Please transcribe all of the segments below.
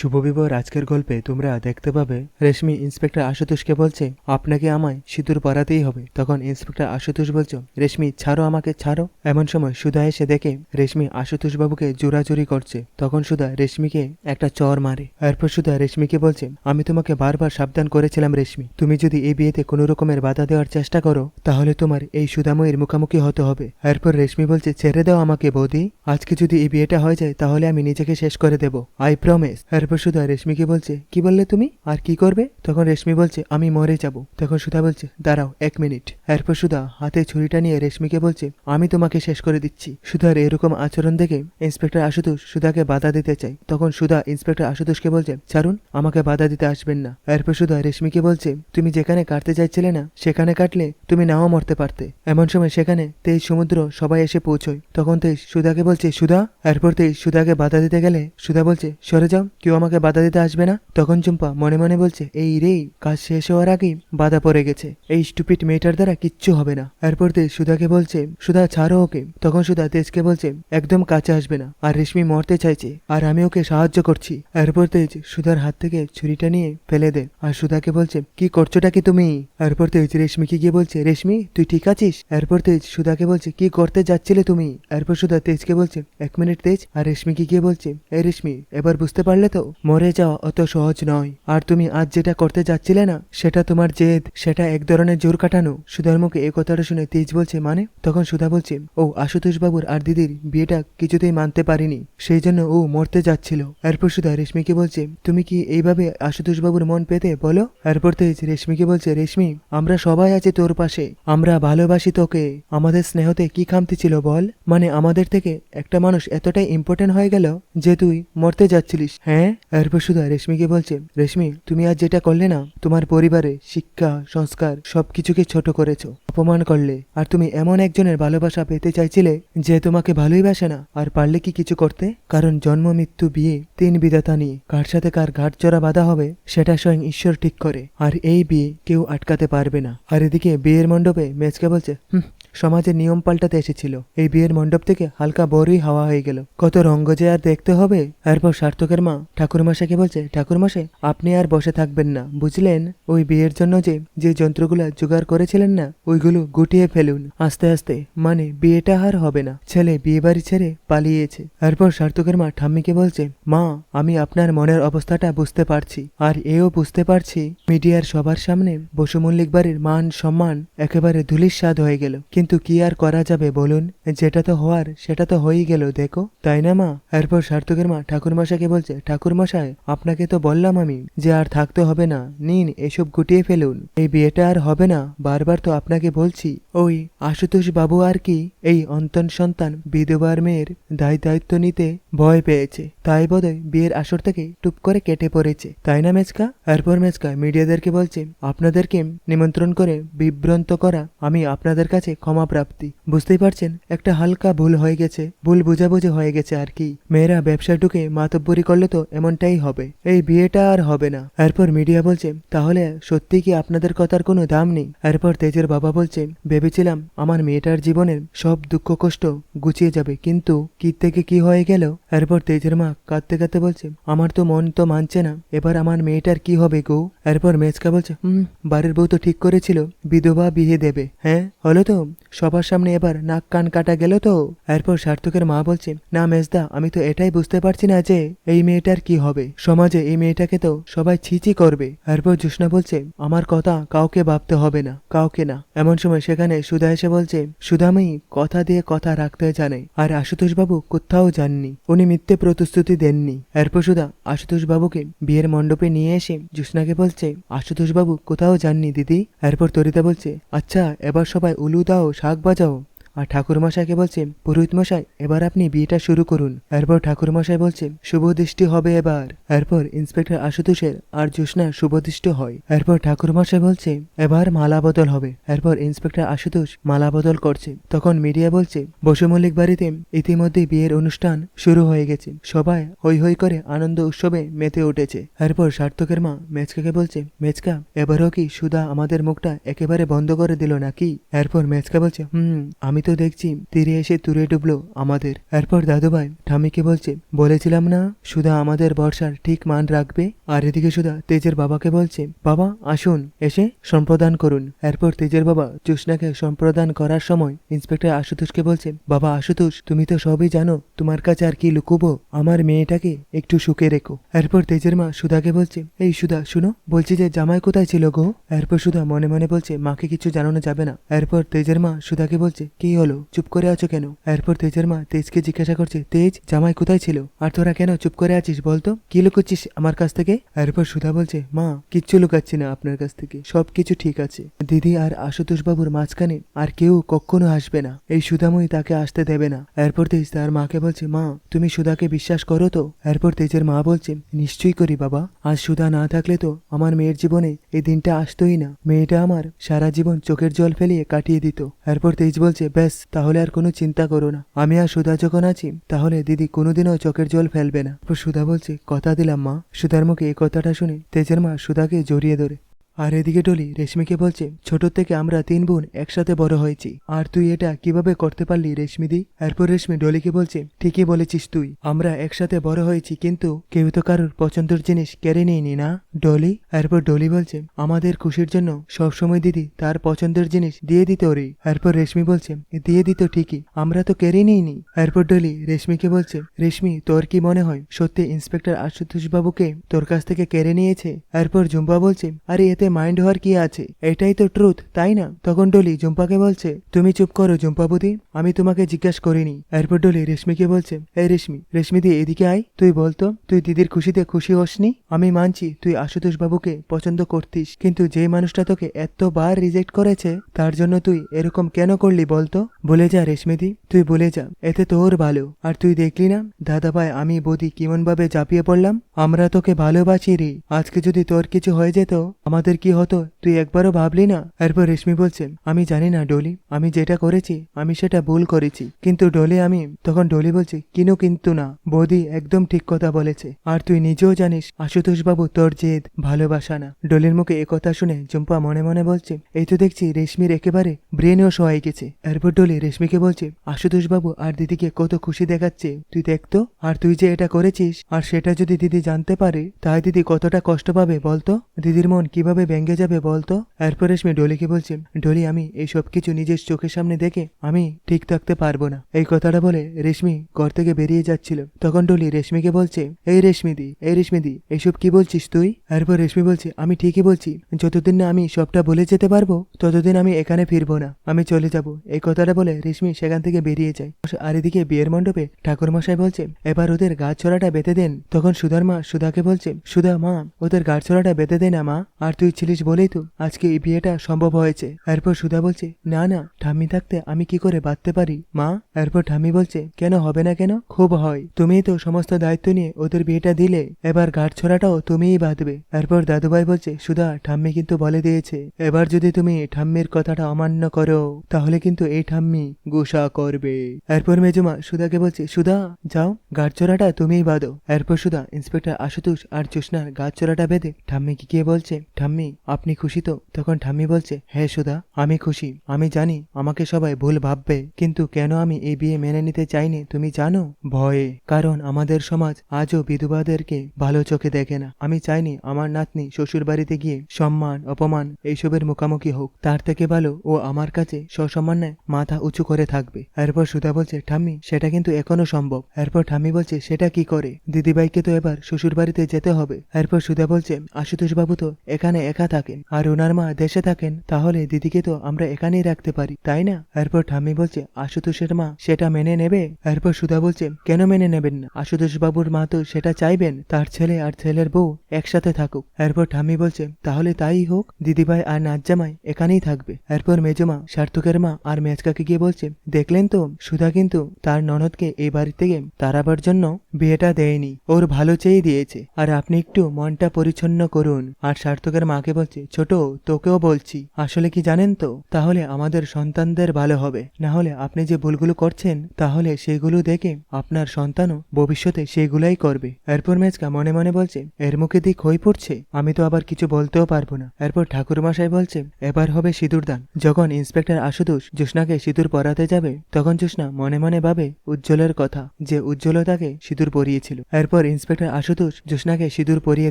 শুভবিবাহর আজকের গল্পে তোমরা দেখতে পাবে, রেশমি ইন্সপেক্টর আশুতোষকে বলছে, আপনাকে আমায় সিঁদুর পরাতেই হবে। তখন ইন্সপেক্টর আশুতোষ বলছে, রেশমি, ছাড়ো আমাকে, ছাড়ো। এমন সময় সুধা এসে দেখে রেশমি আশুতোষ বাবুকে জোরাজুরি করছে। তখন সুধা রেশমিকে একটা চর মারে। এরপর সুধা রেশমিকে বলছে, আমি তোমাকে বারবার সাবধান করেছিলাম রেশমি। তুমি যদি এই বিয়েতে কোনো রকমের বাধা দেওয়ার চেষ্টা করো, তাহলে তোমার এই সুধাময়ের মুখোমুখি হতে হবে। এরপর রেশমি বলছে, ছেড়ে দাও আমাকে, বৌদি। আজকে যদি এই বিয়েটা হয়ে যায়, তাহলে আমি নিজেকে শেষ করে দেব। আই প্রমিস এরপর সুধা রেশমিকে বলছে, কি বললে তুমি? আর কি করবে? তখন রেশমি বলছে, আমি মরে যাব। তখন সুধা বলছে, দাঁড়াও এক মিনিট। এরপর সুধা হাতে ছুরিটা নিয়ে রেশমিকে বলছে, আমি তোমাকে শেষ করে দিচ্ছি। সুধার এরকম আচরণ দেখে ইন্সপেক্টর আশুতোষ সুধাকে বাধা দিতে চায়। তখন সুধা ইন্সপেক্টর আশুতোষকে বলছে, ছাড়ুন, আমাকে বাধা দিতে আসবেন না। এরপর সুধা রেশমিকে বলছে, তুমি যেখানে কাটতে চাইছিলে না, সেখানে কাটলে তুমি নাও মরতে পারতে। এমন সময় সেখানে তেইশ সমুদ্র সবাই এসে পৌঁছয়। তখন তেইশ সুধাকে বলছে, সুধা? এরপর তেইশ সুধাকে বাধা দিতে গেলে সুধা বলছে, সরে যাও, কেউ আমাকে বাধা দিতে আসবে না? তখন চুম্পা মনে মনে বলছে, এই রে, কাজ শেষ হওয়ার আগেই বাধা পড়ে গেছে। এই স্টুপিড মেয়েটার দ্বারা কিচ্ছু হবে না। এরপর তেজ সুধাকে বলছে, সুধা, ছাড়ো ওকে। তখন সুধা তেজকে বলছে, একদম কাছে আসবে না। আর রেশমি মরতে চাইছে। আর আমি ওকে সাহায্য করছি। এরপর তেজ সুধার হাত থেকে ছুরিটা নিয়ে ফেলে দে আর সুধাকে বলছে, কি করছোটা কি তুমি? এরপর তেজ রেশমিকে গিয়ে বলছে, রেশমি, তুই ঠিক আছিস? এরপর তেজ সুধাকে বলছে, কি করতে যাচ্ছিলে তুমি? এরপর সুধা তেজকে বলছে, এক মিনিট তেজ। আর রেশমিকে গিয়ে বলছে, এই রেশমি, এবার বুঝতে পারলে তো মরে যাওয়া অত সহজ নয়। আর তুমি আজ যেটা করতে যাচ্ছিলে না, সেটা তোমার জেদ। সেটা এক ধরনের জোর কাটানো। সুধার মুখে এই কথাটা শুনে তেজ বলছে মানে? তখন সুধা বলছে, ও আশুতোষ বাবুর আর দিদির বিয়েটা কিছুতেই মানতে পারিনি। সেই জন্য ও মরতে যাচ্ছিল। এরপর সুধা রেশমিকে বলছে, তুমি কি এইভাবে আশুতোষ বাবুর মন পেতে বলো? এরপর তেজ রেশমিকে বলছে, রেশমি, আমরা সবাই আছি তোর পাশে। আমরা ভালোবাসি তোকে। আমাদের স্নেহতে কি খামতি ছিল বল? মানে আমাদের থেকে একটা মানুষ এতটাই ইম্পর্টেন্ট হয়ে গেল যে তুই মরতে যাচ্ছিলিস হ্যাঁ? এরপর সুধা রেশমিকে বলছে, রেশমি, তুমি আজ যেটা করলে না, তোমার পরিবারে শিক্ষা, সংস্কার সবকিছুকে ছোট করেছ, অপমান করলে। আর তুমি এমন একজনের ভালোবাসা পেতে চাইছিলে যে তোমাকে ভালোই বাসে না। আর পারলে কি কিছু করতে? কারণ জন্ম, মৃত্যু, বিয়ে, তিন বিধাতা নিয়ে কার সাথে কার ঘাট চড়া বাধা হবে, সেটা স্বয়ং ঈশ্বর ঠিক করে। আর এই বিয়ে কেউ আটকাতে পারবে না। আর এদিকে বিয়ের মণ্ডপে মেজকে বলছে, হুম সমাজের নিয়ম পাল্টাতে এসেছিল। এই বিয়ের মণ্ডপ থেকে হালকা বড়ই হাওয়া হয়ে গেল। কত রঙ্গ যে আর দেখতে হবে। এরপর সার্থকের মা, ঠাকুরমশাইকে বলছে, ঠাকুরমশাই, আপনি আর বসে থাকবেন না। বুঝলেন? ওই বিয়ের জন্য যে যে যন্ত্রগুলা জোগাড় করেছিলেন না, ওইগুলো গুটিয়ে ফেলুন। আস্তে আস্তে মানে বিয়েটা আর হবে না। ছেলে বিয়ে বাড়ি ছেড়ে পালিয়েছে। এরপর সার্থকের মা ঠাম্মিকে বলছে, মা, আমি আপনার মনের অবস্থাটা বুঝতে পারছি। আর এও বুঝতে পারছি, মিডিয়ার সবার সামনে বসু মল্লিক বাড়ির মান সম্মান একেবারে ধুলিস্বাদ হয়ে গেল। কিন্তু কি আর করা যাবে বলুন? যেটা তো হওয়ার, সেটা তো হয়েই গেল, দেখো। তাই না, মা? এরপর সার্থকের মা ঠাকুরমশাইকে বলছে, ঠাকুরমশাই, আপনাকে তো বললাম আমি যে আর থাকতে হবে না। নিন, এসব গুটিয়ে ফেলুন। এই বিয়েটা আর হবে না, বারবার তো আপনাকে বলছি। ওই আশুতোষ বাবু আর কি এই অন্তন সন্তান বিধবার মেয়ের দায় দায়িত্ব নিতে ভয় পেয়েছে। তাই বোধহয় বিয়ের আসর থেকে টুপ করে কেটে পড়েছে। তাই না মেচকা এরপর মেচকা মিডিয়াদেরকে বলছে, আপনাদেরকে নিমন্ত্রণ করে বিভ্রান্ত করা আমি আপনাদের কাছে ক্ষমা প্রাপ্তি বুঝতেই পারছেন, একটা হালকা ভুল হয়ে গেছে, ভুল বোঝাবুঝি হয়ে গেছে আর কি। মেয়েরা ব্যবসা ঢুকে মাতব্বরি করলে তো এমনটাই হবে। এই বিয়েটা আর হবে না। এরপর মিডিয়া বলছে, তাহলে সত্যি কি আপনাদের কথার কোনো দাম নেই? এরপর তেজের বাবা বলছে, ভেবেছিলাম আমার মেয়েটার জীবনের সব দুঃখ কষ্ট গুছিয়ে যাবে, কিন্তু কি থেকে কি হয়ে গেল? এরপর তেজের মা কাঁদতে কাঁদতে বলছে, আমার তো মন তো মানছে না, এবার আমার মেয়েটার কি হবে গো? এরপর মেজকা বলছে হুম বাড়ির বউ তো ঠিক করেছিল, বিধবা বিয়ে দেবে হ্যাঁ? হলো তো? সবার সামনে এবার নাক কান কাটা গেল তো। এরপর সার্থকের মা বলছে, না মেজদা, আমি তো এটাই বুঝতে পারছি না যে এই মেয়েটার কি হবে। সমাজে এই মেয়েটাকে তো সবাই ছিচি করবে। এরপর জুষ্ণা বলছে, আমার কথা কাউকে ভাবতে হবে না, কাউকে না। এমন সময় সেখানে সুধা এসে বলছে, সুধাময়ী, কথা দিয়ে কথা রাখতে জানে, আর আশুতোষ বাবু কোথাও যাননি। উনি মিথ্যে প্রতিশ্রুতি দেননি। এরপর সুধা আশুতোষ বাবুকে বিয়ের মণ্ডপে নিয়ে এসে জুষ্ণাকে বলছে আশুতোষ বাবু কোথাও যাননি দিদি? এরপর তরিতা বলছে আচ্ছা এবার সবাই উলু দাও শাক বাজাও আর ঠাকুরমশাইকে বলছে পুরোহিত মশাই এবার আপনি বিয়েটা শুরু করুন। এরপর ঠাকুরমশাই বলছে শুভ দৃষ্টি হবে এবার। এরপর ইন্সপেক্টর আশুতোষের আর জোসনার শুভ দৃষ্টি হয়। এরপর ঠাকুরমশাই বলছে, এবার মালা বদল হবে। এরপর ইন্সপেক্টর আশুতোষ মালা বদল করছে। তখন মিডিয়া বলছে, বসু মল্লিক বাড়িতে ইতিমধ্যে বিয়ের অনুষ্ঠান শুরু হয়ে গেছে। সবাই হৈ হৈ করে আনন্দ উৎসবে মেতে উঠেছে। এরপর সার্থকের মা মেচকাকে বলছে, মেচকা, এবারও কি সুধা আমাদের মুখটা একেবারে বন্ধ করে দিল নাকি? এরপর মেচকা বলছে, হুম, আমি আমি তো দেখছি তীরে এসে তুরে ডুবলো আমাদের। এরপর দাদুভাই ঠামিকে বলছে, বলেছিলাম না সুধা আমাদের বর্ষার ঠিক মান রাখবে? আর এদিকে সুধা তেজের বাবাকে বলছে, বাবা, আসুন, এসে সম্প্রদান করুন। এরপর তেজের বাবা জোসনাকে সম্প্রদান করার সময় ইন্সপেক্টর আশুতোষকে বলছে, বাবা আশুতোষ, তুমি তো সবই জানো, তোমার কাছে আর কি লুকুবো? আমার মেয়েটাকে একটু সুখে রেখো। এরপর তেজের মা সুধাকে বলছে, এই সুধা, শুনো, বলছি যে জামাই কোথায় ছিল গো? এরপর সুধা মনে মনে বলছে, মাকে কিছু জানানো যাবে না। এরপর তেজের মা সুধাকে বলছে, কি হলো? চুপ করে আছো কেন? এরপর তেজের মা তেজকে জিজ্ঞাসা করছে, তেজ, জামাই কোথায় ছিল? আর তোরা কেন চুপ করে আছিস বলতো? কি লুকোচ্ছিস আমার কাছ থেকে? এরপর সুধা বলছে, মা, কিচ্ছু লুকাচ্ছি না আপনার কাছ থেকে। সব কিছু ঠিক আছে। দিদি আর আশুতোষ বাবুর মাঝখানে আর কেউ কখনো আসবে না। এই সুধাময়ী তাকে আসতে দেবে না। এরপর তেজ তার মাকে বলছে, মা, তুমি সুধাকে বিশ্বাস করো তো? এরপর তেজের মা বলছে, নিশ্চয়ই করি বাবা। আজ সুধা না থাকলে তো আমার মেয়ের জীবনে এই দিনটা আসতোই না। মেয়েটা আমার সারা জীবন চোখের জল ফেলিয়ে কাটিয়ে দিত। এরপর তেজ বলছে ব্যাস, তাহলে আর কোনো চিন্তা করো না। আমি আর সুধা যখন আছি, তাহলে দিদি কোনোদিনও চোখের জল ফেলবে না। সুধা বলছে, কথা দিলাম মা। সুধার মুখে এই কথাটা শুনে তেজের মা সুধাকে জড়িয়ে ধরে। আর এদিকে ডলি, রেশমিকে বলছে, ছোট থেকে আমরা তিন বোন একসাথে বড় হয়েছি। আর তুই এটা কীভাবে করতে পারলি রেশমিদি এরপর রেশমি ডলিকে বলছে, ঠিকই বলেছিস তুই। আমরা একসাথে বড় হয়েছি, কিন্তু কেউ তো কারোর পছন্দের জিনিস কেড়ে নিইনি না? ডলি, এরপর ডলি বলছে, আমাদের খুশির জন্য সবসময় দিদি তার পছন্দের জিনিস দিয়ে দিত রে। এরপর রেশমি বলছে, দিয়ে দিত ঠিকই, আমরা তো কেড়ে নিইনি। এরপর ডলি রেশমিকে বলছে, রেশমি, তোর কি মনে হয় সত্যি ইন্সপেক্টর আশুতোষ বাবুকে তোর কাছ থেকে কেড়ে নিয়েছে? এরপর জুম্বা বলছে, আরে, এতে মাইন্ড হওয়ার কি আছে? এটাই তো ট্রুথ তাই না? তখন ডলি জুম্পাকে বলছে, তুমি চুপ করো জুম্পা বুদি, আমি তোমাকে জিজ্ঞাস করিনি। এরপর ডলি রেশমিকে বলছে, এই রেশমি রেশমি দি, এদিকে আয়, তুই বলতো তুই দিদির খুশিতে খুশি হসনি? আমি মানছি তুই আশুতোষ বাবুকে পছন্দ করতিস, কিন্তু যে মানুষটা তোকে এতবার রিজেক্ট করেছে, তার জন্য তুই এরকম কেন করলি বলতো বলে যা রেশমিদি তুই বলে যা, এতে তোর ভালো। আর তুই দেখলি না, দাদা ভাই, আমি বদি কেমন ভাবে চাপিয়ে পড়লাম? আমরা তোকে ভালোবাসি রে, আজকে যদি তোর কিছু হয়ে যেত, আমাদের কি হতো, তুই একবারও ভাবলি না? এরপর রেশমি বলছে, আমি জানি না, ডলি, আমি যেটা করেছি, আমি সেটা ভুল করেছি। কিন্তু ডলি, আমি তখন ডলি বলছে, কিনো কিন্তু না, বৌদি একদম ঠিক কথা বলেছে। আর তুই নিজেও জানিস আশুতোষ বাবু তোর জেদ ভালোবাসা না ডলির মুখে একথা শুনে চম্পা মনে মনে বলছে, এই তো দেখছি রেশমির একেবারে ব্রেনও সহায় গেছে এরপর ডলি রেশমিকে বলছে আশুতোষ বাবু আর দিদিকে কত খুশি দেখাচ্ছে। তুই দেখতো আর তুই যে এটা করেছিস, আর সেটা যদি দিদি জানতে পারে, তাই দিদি কতটা কষ্ট পাবে বলতো? দিদির মন কীভাবে ভেঙে যাবে বলতো? এরপর রেশমি ডলিকে বলছে, ডলি, আমি এই সব কিছু নিজের চোখের সামনে দেখে আমি ঠিক থাকতে পারব না। এই কথাটা বলে রেশমি ঘর থেকে বেরিয়ে যাচ্ছিল। তখন ডলি রেশমিকে বলছে, এই রেশমিদি এই রেশমিদি, এসব কি বলছিস তুই? এরপর রেশমি বলছে, আমি ঠিকই বলছি, যতদিন না আমি সবটা বলে যেতে পারব, ততদিন আমি এখানে ফিরবো না, আমি চলে যাব। এই কথাটা বলে রেশমি সেখান থেকে বেরিয়ে যায়। আর এদিকে বিয়ের মণ্ডপে ঠাকুরমশাই বলছে, এবার ওদের গাছ ছড়াটা বেঁধে দেন। তখন সুধার মা সুধাকে বলছে, সুধা, মা, ওদের গাছ ছড়াটা বেঁধে দে না, মা, আর তুই ছিলিস বলেই তো আজকে এই বিয়েটা সম্ভব হয়েছে। এরপর সুধা বলছে, না না, ঠাম্মি থাকতে আমি কি করে বাঁধতে পারি, মা? এরপর ঠাম্মি বলছে, কেন হবে না কেন? খুব হয়। তুমিই তো সমস্ত দায়িত্ব নিয়ে ওদের বিয়েটা দিলে, এবার গাছ ছড়াটাও তুমিই বাঁধবে। এরপর দাদুভাই বলছে, সুধা, ঠাম্মি কিন্তু বলে দিয়েছে, এবার যদি তুমি ঠাম্মির কথাটা অমান্য করো, তাহলে কিন্তু এই ঠাম্মি গুসা করবে। এরপর মেজুমা সুধাকে বলছে, সুধা, যাও গাছ চোরাটা তুমিই বাঁধো। এরপর সুধা, ইন্সপেক্টর আশুতোষ আর জোসনার গাছ চোরাটা বেঁধে ঠাম্মিকে গিয়ে বলছে, ঠাম্মি আপনি খুশি তো? তখন ঠাম্মি বলছে হ্যাঁ সুধা, আমি খুশি। আমি জানি আমাকে সবাই ভুল ভাববে, কিন্তু কেন আমি এই বিয়ে মেনে নিতে চাইনি, তুমি জানো? ভয়ে, কারণ আমাদের সমাজ আজও বিধবাদেরকে ভালো চোখে দেখে না। আমি চাইনি আমার নাতনি শ্বশুর বাড়িতে গিয়ে সম্মান, অপমান এইসবের মুখোমুখি হোক। তার থেকে ভালো ও আমার কাছে সসম্মানে মাথা উঁচু করে থাকবে। এরপর সুধা বলছে, ঠাম্মি, সেটা কিন্তু এখনও সম্ভব। এরপর ঠাম্মি বলছে, সেটা কি করে? দিদিভাইকে তো এবার শ্বশুর বাড়িতে যেতে হবে। এরপর সুধা বলছে আশুতোষ বাবু তো এখানে একা থাকেন আর ওনার মা দেশে থাকেন, তাহলে দিদিকে তো আমরা এখানেই রাখতে পারি, তাই না? এরপর ঠাম্মি বলছে, আশুতোষের মা সেটা মেনে নেবে? এরপর সুধা বলছে, কেন মেনে নেবেন না? আশুতোষ বাবুর মা তো সেটা চাইবেন, তার ছেলে আর ছেলের বউ একসাথে থাকুক। এরপর ঠাম্মি বলছে, তাহলে তাই হোক, দিদিভাই আর নাজ্জামাই এখানেই থাকবে। এরপর মেজমা সার্থকের মা আর মেজকাকে গিয়ে বলছে, দেখলেন তো, সুধা কিন্তু তার ননদকে এই বাড়ি থেকে তারাবার জন্য বিয়েটা দেয়নি। ওর ভালো চেয়ে দিয়েছে। আর আপনি একটু মনটা পরিচ্ছন্ন করুন। আর সার্থকের মা মাকে বলছে, ছোট, তোকেও বলছি। আসলে কি জানেন তো? তাহলে আমাদের সন্তানদের ভালো হবে। না হলে আপনি যে ভুলগুলো করছেন, তাহলে সেগুলো দেখে আপনার সন্তানও ভবিষ্যতে সেগুলাই করবে। এরপর মেজকা মনে মনে বলছে, এর মুখে দিক হয়ে পড়ছে, আমি তো আবার কিছু বলতেও পারব না। এরপর ঠাকুরমশাই বলছে, এবার হবে সিঁদুর দান। যখন ইন্সপেক্টর আশুতোষ জোসনাকে সিঁদুর পরাতে যাবে, তখন জোসনা মনে মনে ভাবে উজ্জ্বলের কথা, যে উজ্জ্বলও তাকে সিঁদুর পরিয়েছিল। এরপর ইন্সপেক্টর আশুতোষ জোসনাকে সিঁদুর পরিয়ে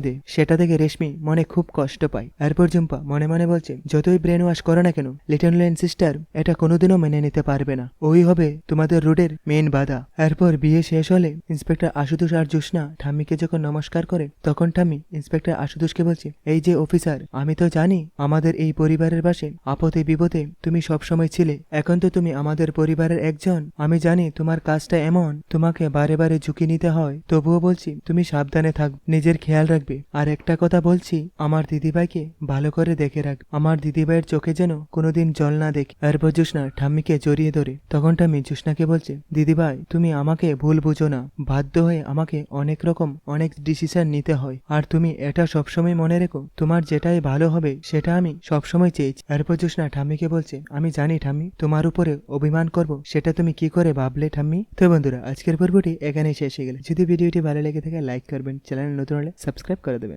দেয়। সেটা দেখে রেশমি মনে খুব কষ্ট পায়। এরপর জুম্পা মনে মনে বলছে, যতই ব্রেন ওয়াশ করো না কেন লিটন লেন সিস্টার এটা কোনোদিনও মেনে নিতে পারবে না। ওই হবে তোমাদের রোডের মেন বাধা। এরপর বিয়ে শেষ হলে ইন্সপেক্টর আশুতোষ আর জোসনা ঠাম্মিকে যখন নমস্কার করে, তখন ঠাম্মি ইন্সপেক্টর আশুতোষকে বলছে, এই যে অফিসার আমি তো জানি আমাদের এই পরিবারের পাশে আপদে বিপদে তুমি সবসময় ছিলে। এখন তো তুমি আমাদের পরিবারের একজন। আমি জানি তোমার কাজটা এমন, তোমাকে বারে বারে ঝুঁকি নিতে হয়। তবুও বলছি, তুমি সাবধানে থাক, নিজের খেয়াল রাখবে। আর একটা কথা বলছি, আমার দিদিভাইকে ভালো করে দেখে রাখ। আমার দিদিভাইয়ের চোখে যেন কোনোদিন জল না দেখে। এরপর জোসনা ঠাম্মিকে জড়িয়ে ধরে। তখন ঠাম্মি জোসনাকে বলছে, দিদিভাই, তুমি আমাকে ভুল বুঝো না। বাধ্য হয়ে আমাকে অনেক রকম, অনেক ডিসিশন নিতে হয়। আর তুমি এটা সবসময় মনে রেখো, তোমার যেটাই ভালো হবে, সেটা আমি সবসময় চেয়েছি। এরপর জোসনা ঠাম্মিকে বলছে, আমি জানি ঠাম্মি, তোমার উপরে অভিমান করব। সেটা তুমি কি করে ভাবলে ঠাম্মি? তো বন্ধুরা, আজকের পর্বটি এখানেই শেষ হয়ে গেল। যদি ভিডিওটি ভালো লেগে থাকে লাইক করবেন। চ্যানেল নতুন হলে সাবস্ক্রাইব করে দেবেন।